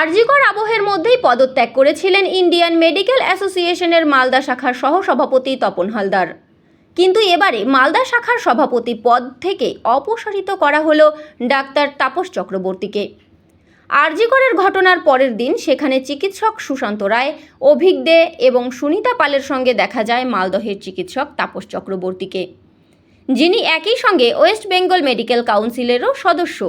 আরজিকর আবহের মধ্যেই পদত্যাগ করেছিলেন ইন্ডিয়ান মেডিকেল অ্যাসোসিয়েশনের মালদা শাখার সহসভাপতি তপন হালদার। কিন্তু এবারে মালদা শাখার সভাপতি পদ থেকে অপসারিত করা হলো ডাক্তার তাপস চক্রবর্তীকে। আরজিকরের ঘটনার পরের দিন সেখানে চিকিৎসক সুশান্ত রায়, অভিক দে এবং সুনিতা পালের সঙ্গে দেখা যায় মালদহের চিকিৎসক তাপস চক্রবর্তীকে। যিনি একই সঙ্গে ওয়েস্ট বেঙ্গল মেডিকেল কাউন্সিলেরও সদস্য।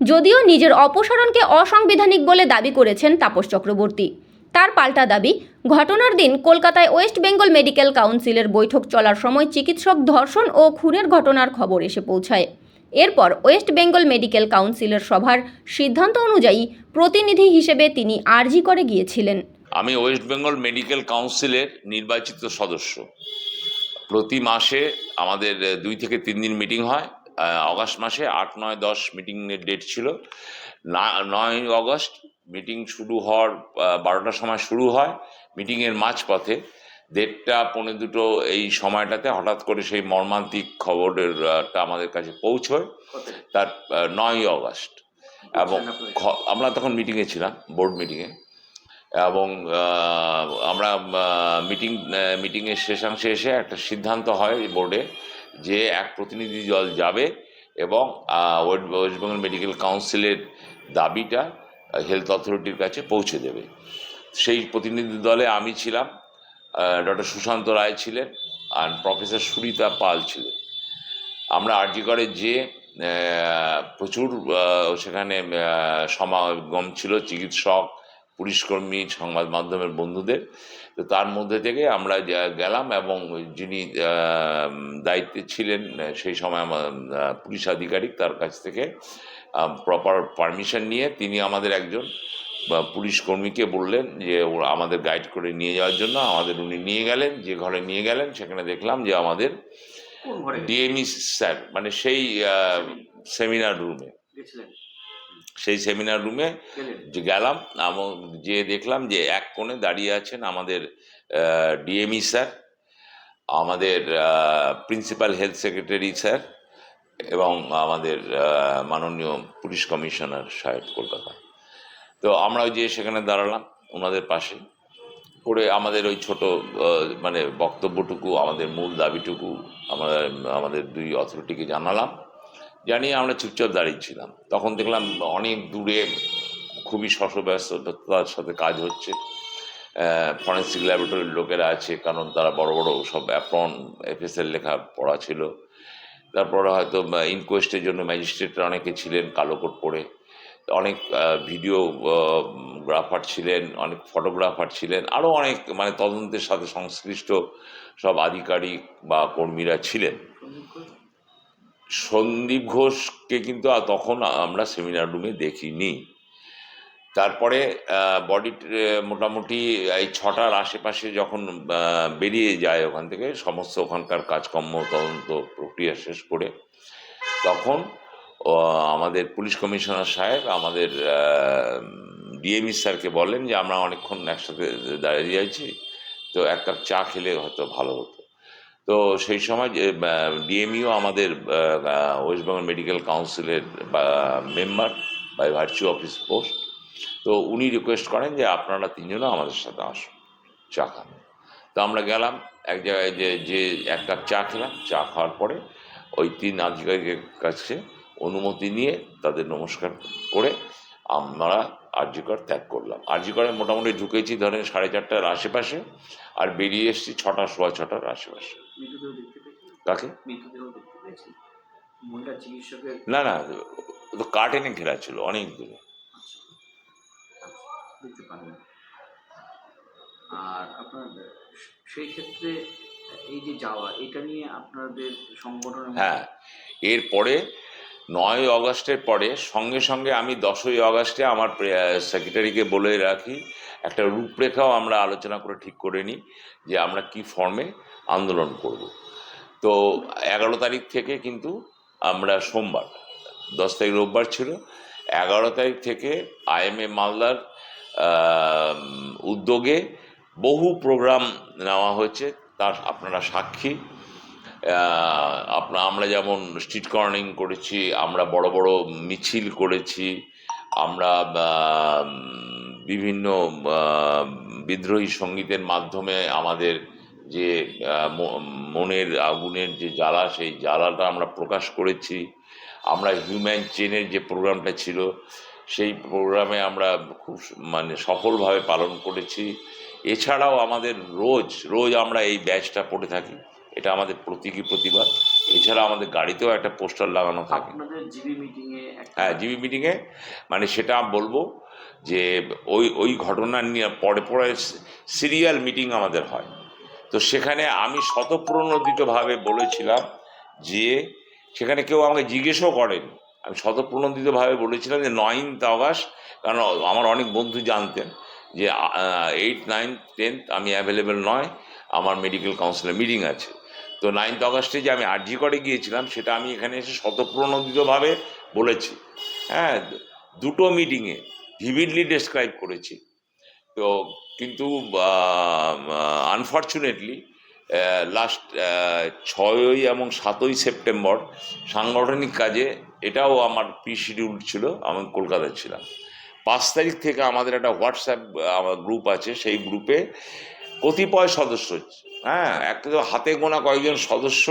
যদিও নিজের অপসারণকে অসাংবিধানিক বলে দাবি করেছেন তাপস চক্রবর্তী। তার পাল্টা দাবি, ঘটনার দিন কলকাতায় ওয়েস্ট বেঙ্গল মেডিকেল কাউন্সিলের বৈঠক চলার সময় চিকিৎসক ধর্ষণ ও খুনের ঘটনার খবর এসে পৌঁছায়। এরপর ওয়েস্ট বেঙ্গল মেডিকেল কাউন্সিলের সভার সিদ্ধান্ত অনুযায়ী প্রতিনিধি হিসেবে তিনি আরজি করে গিয়েছিলেন। আমি ওয়েস্ট বেঙ্গল মেডিকেল কাউন্সিলের নির্বাচিত সদস্য। প্রতি মাসে আমাদের দুই থেকে তিন দিন মিটিং হয়। অগাস্ট মাসে আট, নয়, দশ মিটিংয়ের ডেট ছিল। না- নয় অগস্ট মিটিং শুরু হওয়ার বারোটার সময় শুরু হয় মিটিংয়ের মাঝপথে। দেড়টা, পৌনে দুটো এই সময়টাতে হঠাৎ করে সেই মর্মান্তিক খবরেরটা আমাদের কাছে পৌঁছয়। তার নয়ই অগস্ট। এবং আমরা তখন মিটিংয়ে ছিলাম বোর্ড মিটিংয়ে এবং আমরা মিটিং মিটিংয়ের শেষাংশে এসে একটা সিদ্ধান্ত হয় বোর্ডে যে এক প্রতিনিধি দল যাবে এবং ওয়েস্ট বেঙ্গল মেডিকেল কাউন্সিলের দাবিটা হেলথ অথরিটির কাছে পৌঁছে দেবে। সেই প্রতিনিধি দলে আমি ছিলাম ডক্টর সুশান্ত রায় ছিলেন আর প্রফেসর সুরিতা পাল ছিলেন। আমরা আরজি করে যে প্রচুর সেখানে সমাগম ছিল, চিকিৎসক পুলিশকর্মী সংবাদ মাধ্যমের বন্ধুদের। তো তার মধ্যে থেকে আমরা গেলাম এবং যিনি দায়িত্বে ছিলেন সেই সময় আমার পুলিশ আধিকারিক তার কাছ থেকে প্রপার পারমিশন নিয়ে তিনি আমাদের একজন বা পুলিশ কর্মীকে বললেন যে ওরা আমাদের গাইড করে নিয়ে যাওয়ার জন্য আমাদের উনি নিয়ে গেলেন যে ঘরে নিয়ে গেলেন সেখানে দেখলাম যে আমাদের ডিএমই স্যার মানে সেই সেমিনার রুমে সেই সেমিনার রুমে যে গেলাম। এবং যে দেখলাম যে এক কোণে দাঁড়িয়ে আছেন আমাদের ডিএমই স্যার আমাদের প্রিন্সিপাল হেলথ সেক্রেটারি স্যার এবং আমাদের মাননীয় পুলিশ কমিশনার সাহেব কলকাতা। তো আমরা ওই যে সেখানে দাঁড়ালাম ওনাদের পাশে করে আমাদের ওই ছোট মানে বক্তব্যটুকু আমাদের মূল দাবিটুকু আমরা আমাদের দুই অথরিটিকে জানালাম। জানিয়ে আমরা চুপচাপ দাঁড়িয়েছিলাম তখন দেখলাম অনেক দূরে খুবই শশব্যস্ততার সাথে কাজ হচ্ছে। ফরেন্সিক ল্যাবরেটরির লোকেরা আছে, কারণ তারা বড় বড় সব অ্যাপন এফএসএল লেখা পড়া ছিল। তারপরে হয়তো ইনকোয়েস্টের জন্য ম্যাজিস্ট্রেটরা অনেকে ছিলেন, কালো কোট পরে। অনেক ভিডিও গ্রাফার ছিলেন, অনেক ফটোগ্রাফার ছিলেন আরও অনেক মানে তদন্তের সাথে সংশ্লিষ্ট সব আধিকারিক বা কর্মীরা ছিলেন। সন্দীপ ঘোষকে কিন্তু তখন আমরা সেমিনার রুমে দেখিনি। তারপরে বডি মোটামুটি এই ছটার আশেপাশে যখন বেরিয়ে যায় ওখান থেকে, সমস্ত ওখানকার কাজকর্ম, তদন্ত প্রক্রিয়া শেষ করে, তখন আমাদের পুলিশ কমিশনার সাহেব আমাদের ডিএমই স্যারকে বলেন যে, আমরা অনেকক্ষণ একসাথে দাঁড়িয়ে যাইছি তো এক কাপ চা খেলে হয়তো ভালো হতো। তো সেই সময় ডিএমইও আমাদের ওয়েস্ট বেঙ্গল মেডিকেল কাউন্সিলের member by virtue office post তো উনি রিকোয়েস্ট করেন যে আপনারা তিনজনও আমাদের সাথে আসুন, চা খান। তো আমরা গেলাম, এক জায়গায় যে যে এক কাপ চা খেলাম, চা খাওয়ার পরে ওই তিন আধিকারিকের কাছে অনুমতি নিয়ে তাদের নমস্কার করে আমরা আরজিকর ত্যাগ করলাম। আরজিকরে মোটামুটি ঢুকেছি ধরেন সাড়ে চারটার আশেপাশে আর বেরিয়ে এসেছি ছটা সোয়া ছটার আশেপাশে। কাকে? না না তো কার্টেনে ঘেরা ছিল অনেক দূরে। আচ্ছা, পারেন আর আপনার সেই ক্ষেত্রে এই যে যাওয়া এটা নিয়ে আপনাদের সংগঠন হ্যাঁ এরপরে নয় অগস্টের পরে সঙ্গে সঙ্গে আমি দশই অগস্টে আমার সেক্রেটারিকে বলে রাখি, একটা রূপরেখাও আমরা আলোচনা করে ঠিক করে নিই যে আমরা কি ফর্মে আন্দোলন করব। তো এগারো তারিখ থেকে কিন্তু আমরা সোমবার, দশ তারিখ রোববার ছিল, এগারো তারিখ থেকে আইএমএ মালদার উদ্যোগে বহু প্রোগ্রাম নেওয়া হয়েছে, তার আপনারা সাক্ষী। আপনার আমরা যেমন স্ট্রিট কর্নিং করেছি, আমরা বড় বড় মিছিল করেছি, আমরা বিভিন্ন বিদ্রোহী সঙ্গীতের মাধ্যমে আমাদের যে মনের আগুনের যে জ্বালা, সেই জ্বালাটা আমরা প্রকাশ করেছি। আমরা হিউম্যান চেনের যে প্রোগ্রামটা ছিল, সেই প্রোগ্রামে আমরা খুব মানে সফলভাবে পালন করেছি। এছাড়াও আমাদের রোজ রোজ আমরা এই ব্যাচটা পড়ে থাকি। এটা আমাদের প্রতীকী প্রতিবাদ। এছাড়া আমাদের গাড়িতেও একটা পোস্টার লাগানো থাকে। হ্যাঁ জিবি মিটিংয়ে মানে সেটা বলব যে ওই ওই ঘটনা নিয়ে পরে পরে সিরিয়াল মিটিং আমাদের হয়। তো সেখানে আমি শতপ্রণোদিতভাবে বলেছিলাম যে সেখানে কেউ আমাকে জিজ্ঞেসও করেনি। আমি শতপ্রণোদিতভাবে বলেছিলাম যে নয়ন্থ অগাস্ট কারণ আমার অনেক বন্ধু জানতেন যে এইট নাইনথ টেন্থ আমি অ্যাভেলেবেল নয়। আমার মেডিকেল কাউন্সিলের মিটিং আছে। তো নাইন্থ অগাস্টে যে আমি আরজি করে গিয়েছিলাম, সেটা আমি এখানে এসে শতপ্রণোদিতভাবে বলেছি। হ্যাঁ দুটো মিটিংয়ে ভিভিডলি ডেসক্রাইব করেছি। তো কিন্তু আনফর্চুনেটলি লাস্ট ছয়ই এবং সাতই সেপ্টেম্বর সাংগঠনিক কাজে এটাও আমার প্রি শিডিউল ছিল, আমি কলকাতায় ছিলাম। পাঁচ তারিখ থেকে আমাদের একটা হোয়াটসঅ্যাপ আমার গ্রুপ আছে, সেই গ্রুপে কতিপয় সদস্য হ্যাঁ একটা তো হাতে গোনা কয়েকজন সদস্য,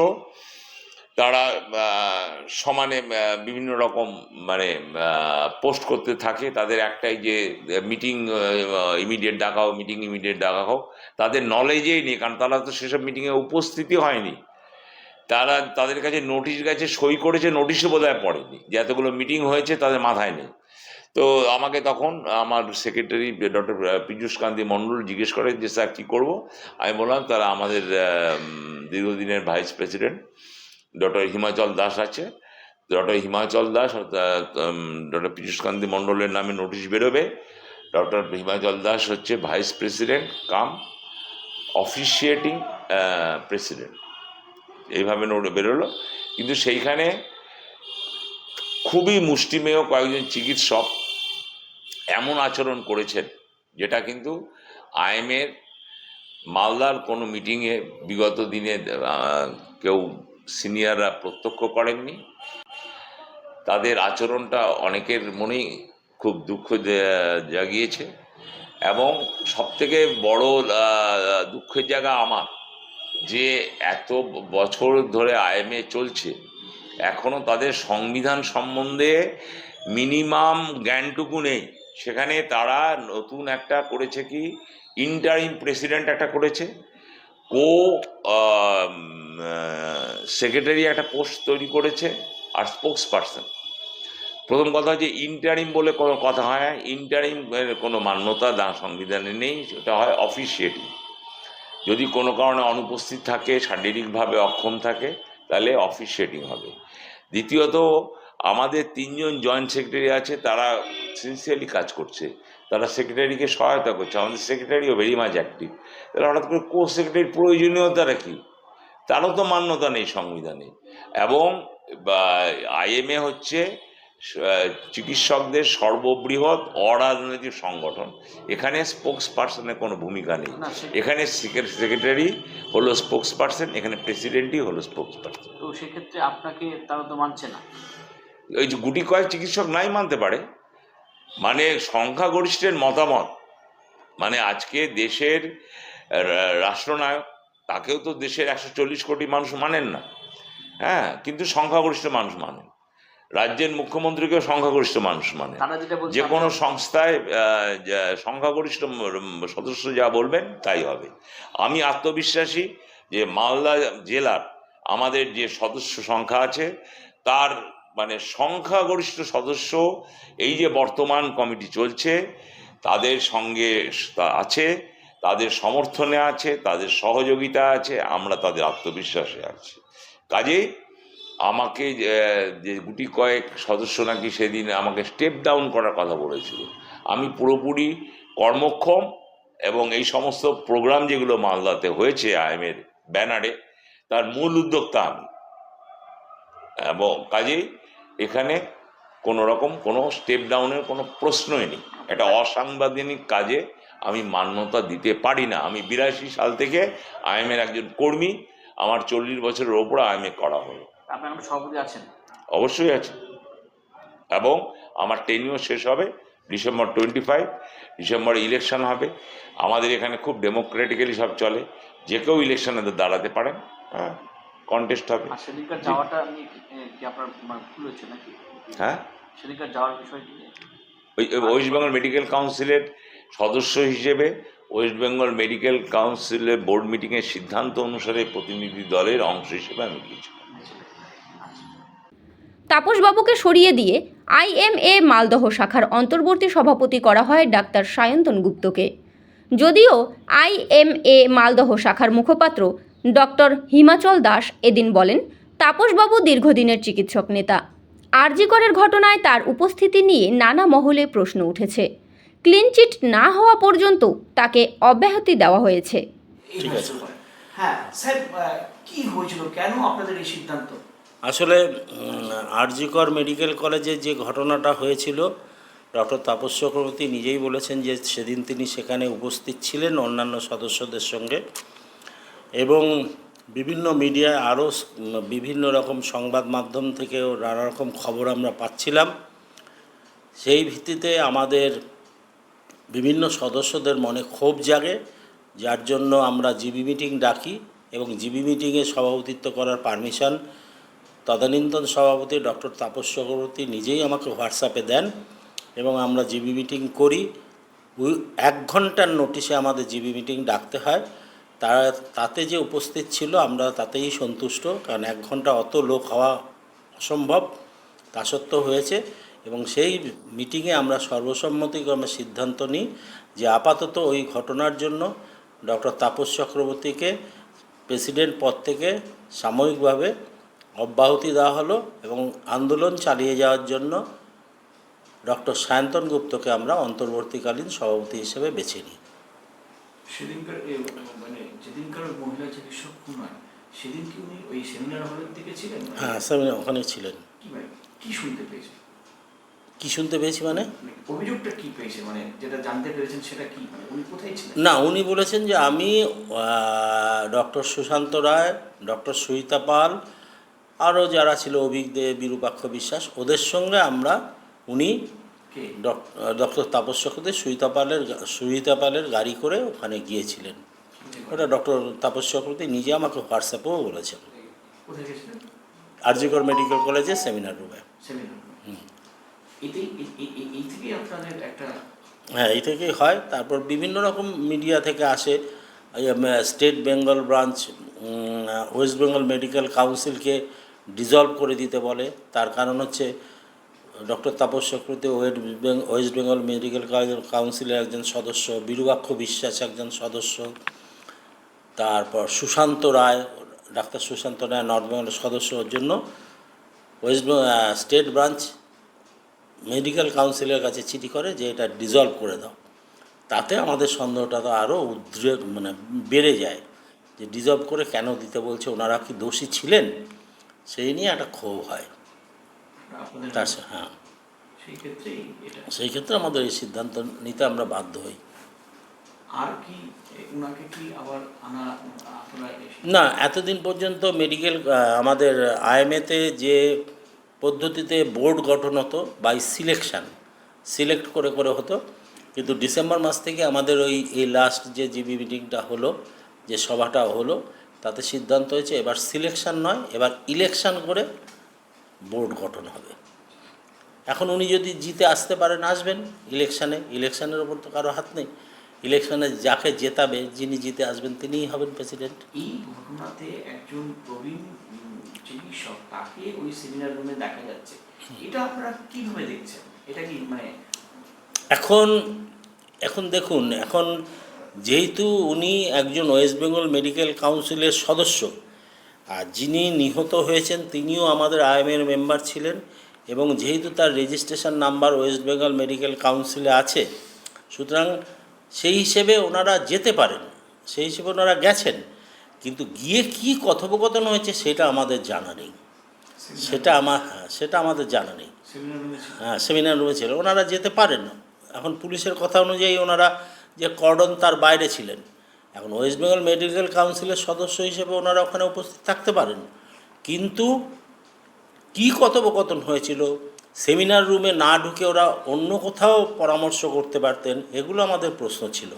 তারা সমানে বিভিন্ন রকম মানে পোস্ট করতে থাকে। তাদের একটাই যে মিটিং ইমিডিয়েট ডাকা হোক মিটিং ইমিডিয়েট ডাকা হোক তাদের নলেজেই নেই, কারণ তারা তো সেসব মিটিংয়ে উপস্থিতি হয়নি। তারা, তাদের কাছে নোটিশ গেছে, সই করেছে নোটিশও বোধহয় পড়েনি। যে এতগুলো মিটিং হয়েছে, তাদের মাথায় নেই। তো আমাকে তখন আমার সেক্রেটারি ডক্টর পীযূষ কান্তি মণ্ডল জিজ্ঞেস করে যে, স্যার, কী করব? আমি বললাম, তারা আমাদের দীর্ঘদিনের vice president doctor Himachal Das আছে। ডক্টর হিমাচল দাস ডক্টর পীযূষ কান্তি মণ্ডলের নামে নোটিশ বেরোবে। ডক্টর হিমাচল দাস হচ্ছে vice president cum officiating president এইভাবে নোট বেরোলো। কিন্তু সেইখানে খুবই মুষ্টিমেয় কয়েকজন চিকিৎসক এমন আচরণ করেছেন, যেটা কিন্তু আইএমের মালদার কোনো মিটিংয়ে বিগত দিনে কেউ সিনিয়ররা প্রত্যক্ষ করেননি। তাদের আচরণটা অনেকের মনেই খুব দুঃখ জাগিয়েছে এবং সবথেকে বড় দুঃখের জায়গা আমার, যে এত বছর ধরে আইএমএ চলছে এখনও তাদের সংবিধান সম্বন্ধে মিনিমাম জ্ঞানটুকু নেই। সেখানে তারা নতুন একটা করেছে কি ইন্টারিম প্রেসিডেন্ট একটা করেছে। কো সেক্রেটারি একটা পোস্ট তৈরি করেছে আর স্পোক্স পার্সন প্রথম কথা হচ্ছে ইন্টারিম বলে কোনো কথা হয় ইন্টারিম কোনো মান্যতা সংবিধানে নেই, সেটা হয় অফিসিয়েটিং যদি কোনো কারণে অনুপস্থিত থাকে, শারীরিকভাবে অক্ষম থাকে, তাহলে অফিসিয়েটিং হবে। দ্বিতীয়ত আমাদের তিনজন জয়েন্ট সেক্রেটারি আছে তারা সিনসিয়ারলি কাজ করছে। তারা সেক্রেটারিকে সহায়তা করছে। আমাদের সেক্রেটারিও ভেরি মাচ অ্যাক্টিভ তাহলে হঠাৎ করে কো সেক্রেটারির প্রয়োজনীয়তাটা কী? তারও তো মান্যতা নেই সংবিধানে। এবং আইএমএ হচ্ছে চিকিৎসকদের সর্ববৃহৎ অরাজনৈতিক সংগঠন। এখানে স্পোক্স পার্সনের কোনো ভূমিকা নেই। এখানে সেক্রেটারি হলো স্পোক্স পার্সন এখানে প্রেসিডেন্টই হলো স্পোক্স পার্সন তো সেক্ষেত্রে আপনাকে তারা তো মানছে না। ওই যে গুটি কয়েক চিকিৎসক নাই মানতে পারে। মানে সংখ্যাগরিষ্ঠের মতামত। মানে আজকে দেশের রাষ্ট্রনায়ক তাকেও তো দেশের একশো চল্লিশ কোটি মানুষ মানেন না। হ্যাঁ কিন্তু সংখ্যাগরিষ্ঠ মানুষ মানেন। রাজ্যের মুখ্যমন্ত্রীকেও সংখ্যাগরিষ্ঠ মানুষ বলছে যে কোনো সংস্থায় সংখ্যাগরিষ্ঠ সদস্য যা বলবেন তাই হবে। আমি আত্মবিশ্বাসী যে মালদা জেলার আমাদের যে সদস্য সংখ্যা আছে তার মানে সংখ্যাগরিষ্ঠ সদস্য, এই যে বর্তমান কমিটি চলছে, তাদের সঙ্গে আছে, তাদের সমর্থনে আছে, তাদের সহযোগিতা আছে, আমরা তাদের আত্মবিশ্বাসে আছি। কাজেই আমাকে যে- গুটি কয়েক সদস্য নাকি সেদিন আমাকে স্টেপ ডাউন করার কথা বলেছিল। আমি পুরোপুরি কর্মক্ষম এবং এই সমস্ত প্রোগ্রাম যেগুলো মালদাতে হয়েছে আইএমের ব্যানারে, তার মূল উদ্যোক্তা আমি। এবং কাজেই এখানে কোনো রকম কোনো স্টেপ ডাউনের কোনো প্রশ্নই নেই। এটা অসাংবিধানিক কাজে আমি মান্যতা দিতে পারি না। আমি বিরাশি সাল থেকে আইএমের একজন কর্মী আমার চল্লিশ বছরের ওপরে আইএমএ করা হলো। আছেন? অবশ্যই আছে। এবং আমার টেনিও শেষ হবে ডিসেম্বর টোয়েন্টি ফাইভ ডিসেম্বরে ইলেকশন হবে। আমাদের এখানে খুব ডেমোক্রেটিক্যালি সব চলে। যে কেউ ইলেকশনে দাঁড়াতে পারেন হ্যাঁ? কন্টেস্ট হবে। সেদিনকার যাওয়াটা নিয়ে কি আপনার মানে ভুল হয়েছে নাকি? হ্যাঁ? সেদিনকার যাওয়ার বিষয়টি ওই ওই ওয়েস্ট বেঙ্গল মেডিকেল কাউন্সিলের সদস্য হিসেবে ওয়েস্ট বেঙ্গল মেডিকেল কাউন্সিলের বোর্ড মিটিংয়ের সিদ্ধান্ত অনুসারে প্রতিনিধি দলের অংশ হিসেবে আমি গিয়েছিলাম। তাপসবাবুকে সরিয়ে দিয়ে আইএমএ মালদহ শাখার অন্তর্বর্তী সভাপতি করা হয় ডাক্তার সায়ন্তন গুপ্তকে। যদিও আইএমএ মালদহ শাখার মুখপাত্র ডক্টর হিমাচল দাস এদিন বলেন তাপসবাবু দীর্ঘদিনের চিকিৎসক নেতা। আরজিকরের ঘটনায় তার উপস্থিতি নিয়ে নানা মহলে প্রশ্ন উঠেছে। ক্লিনচিট না হওয়া পর্যন্ত তাকে অব্যাহতি দেওয়া হয়েছে। ঠিক আছে। হ্যাঁ স্যার কি হয়েছিল? কেন আপনাদের এই সিদ্ধান্ত? আসলে আরজিকর মেডিকেল কলেজে যে ঘটনাটা হয়েছিল ডক্টর তাপস চক্রবর্তী নিজেই বলেছেন যে সেদিন তিনি সেখানে উপস্থিত ছিলেন অন্যান্য সদস্যদের সঙ্গে। এবং বিভিন্ন মিডিয়ায় আরও বিভিন্ন রকম সংবাদ মাধ্যম থেকেও নানা রকম খবর আমরা পাচ্ছিলাম। সেই ভিত্তিতে আমাদের বিভিন্ন সদস্যদের মনে ক্ষোভ জাগে, যার জন্য আমরা জিবি মিটিং ডাকি এবং জিবি মিটিংয়ে সভাপতিত্ব করার পারমিশন তদানীন্তন সভাপতি ডক্টর তাপস চক্রবর্তী নিজেই আমাকে হোয়াটসঅ্যাপে দেন এবং আমরা জিবি মিটিং করি। এক ঘণ্টার নোটিশে আমাদের জিবি মিটিং ডাকতে হয়। তারা তাতে যে উপস্থিত ছিল, আমরা তাতেই সন্তুষ্ট। কারণ এক ঘণ্টা অত লোক হওয়া অসম্ভব, তা সত্ত্বেও হয়েছে। এবং সেই মিটিংয়ে আমরা সর্বসম্মতিক্রমে সিদ্ধান্ত নিই যে আপাতত ওই ঘটনার জন্য ডক্টর তাপস চক্রবর্তীকে প্রেসিডেন্ট পদ থেকে সাময়িকভাবে অব্যাহতি দেওয়া হলো এবং আন্দোলন চালিয়ে যাওয়ার জন্য ডক্টর সায়ন্তন গুপ্তকে আমরা অন্তর্বর্তীকালীন সভাপতি হিসেবে বেছে নিই। সেদিনকার মানে যেদিনকার মহিলা চিকিৎসক হয় সেদিন কি উনি ওই সেমিনার হলের দিকে ছিলেন? হ্যাঁ স্যার ওখানে ছিলেন। কি মানে শুনতে পেয়েছে? কি শুনতে পেয়েছি মানে? মানে অভিযোগটা কি পেয়েছে? মানে যেটা জানতে পেরেছেন সেটা কি? মানে উনি কোথায় ছিলেন? না উনি বলেছেন যে আমি ডক্টর সুশান্ত রায় ডক্টর সুইতা পাল আরও যারা ছিল অভিজ্ঞ বিরূপাক্ষ বিশ্বাস ওদের সঙ্গে আমরা উনি ডক্টর তাপস চক্রবর্তী সুইতা পালের সুইতা পালের গাড়ি করে ওখানে গিয়েছিলেন। ওটা ডক্টর তাপস চক্রবর্তী নিজে আমাকে হোয়াটসঅ্যাপেও বলেছেন। আরজিকর মেডিকেল কলেজে সেমিনার রুমে। হ্যাঁ এই থেকেই হয়? তারপর বিভিন্ন রকম মিডিয়া থেকে আসে। State Bengal branch West Bengal medical কাউন্সিলকে dissolve করে দিতে বলে। তার কারণ হচ্ছে ডক্টর তাপস চক্রবর্তী ওয়েস্ট বেঙ্গ- ওয়েস্ট বেঙ্গল মেডিকেল কাউন্সিলের একজন সদস্য বিরূপাক্ষ বিশ্বাস একজন সদস্য, তারপর সুশান্ত রায়, ডাক্তার সুশান্ত রায়, নর্থ বেঙ্গলের সদস্য ওর জন্য ওয়েস্ট স্টেট ব্রাঞ্চ মেডিকেল কাউন্সিলের কাছে চিঠি করে যে এটা ডিজলভ করে দাও। তাতে আমাদের সন্দেহটা তো আরও উদ্রেক মানে বেড়ে যায় যে ডিজলভ করে কেন দিতে বলছে, ওনারা কি দোষী ছিলেন? সেই নিয়ে একটা ক্ষোভ হয়। তার হ্যাঁ। সেই ক্ষেত্রে আমাদের এই সিদ্ধান্ত নিতে আমরা বাধ্য হই। আর কি এ, উনাকে কি আবার আনা না এতদিন পর্যন্ত মেডিকেল আমাদের আইএমএতে যে পদ্ধতিতে বোর্ড গঠন হতো বাই সিলেকশান সিলেক্ট করে করে হতো কিন্তু ডিসেম্বর মাস থেকে আমাদের ওই এই লাস্ট যে জিবি মিটিংটা হলো যে সভাটা হলো তাতে সিদ্ধান্ত হয়েছে এবার সিলেকশন নয় এবার ইলেকশন করে বোর্ড গঠন হবে। এখন উনি যদি জিতে আসতে পারেন আসবেন ইলেকশানে। ইলেকশানের ওপর তো কারও হাত নেই। ইলেকশনে যাকে জেতাবে যিনি জিতে আসবেন তিনিই হবেন প্রেসিডেন্ট। এই ঘটনাতে একজন প্রবীণ চিকিৎসক তাকে ওই সেমিনার রুমে দেখা যাচ্ছে। এটা আপনারা কীভাবে দেখছেন? এটা কি মানে এখন এখন দেখুন এখন যেহেতু উনি একজন ওয়েস্ট বেঙ্গল মেডিকেল কাউন্সিলের সদস্য আর যিনি নিহত হয়েছেন তিনিও আমাদের আইএমের মেম্বার ছিলেন এবং যেহেতু তার registration number West Bengal medical কাউন্সিলে আছে সুতরাং সেই হিসেবে ওনারা যেতে পারেন সেই হিসেবে ওনারা গেছেন কিন্তু গিয়ে কি কথোপকথন হয়েছে সেটা আমাদের জানা নেই। সেটা আমার হ্যাঁ সেটা আমাদের জানা নেই। হ্যাঁ সেমিনার রুমে ছিল। ওনারা যেতে পারেন। না এখন পুলিশের কথা অনুযায়ী ওনারা যে কর্ডন তার বাইরে ছিলেন। এখন ওয়েস্ট বেঙ্গল মেডিকেল কাউন্সিলের সদস্য হিসেবে ওনারা ওখানে উপস্থিত থাকতে পারেন। কিন্তু কী কথোপকথন হয়েছিল? সেমিনার রুমে না ঢুকে ওরা অন্য কোথাও পরামর্শ করতে পারতেন এগুলো আমাদের প্রশ্ন ছিল।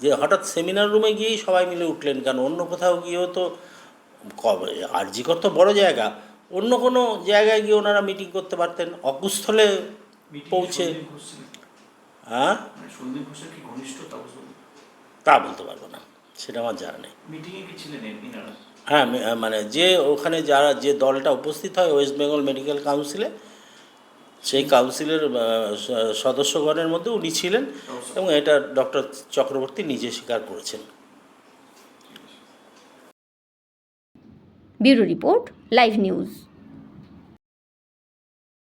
যে হঠাৎ সেমিনার রুমে গিয়েই সবাই মিলে উঠলেন কেন? অন্য কোথাও গিয়েও তো কবে আরজিকর তো বড় জায়গা। অন্য কোনো জায়গায় গিয়ে ওনারা মিটিং করতে পারতেন? অকুস্থলে পৌঁছে? হ্যাঁ? মানে? তা বলতে পারব না। সেটা আমার জানা নেই। হ্যাঁ মানে যে ওখানে যারা যে দলটা উপস্থিত হয় ওয়েস্ট বেঙ্গল মেডিকেল কাউন্সিলে সেই কাউন্সিলের সদস্যগণের মধ্যে উনি ছিলেন এবং এটা ডক্টর চক্রবর্তী নিজে স্বীকার করেছেন। Bureau report live news.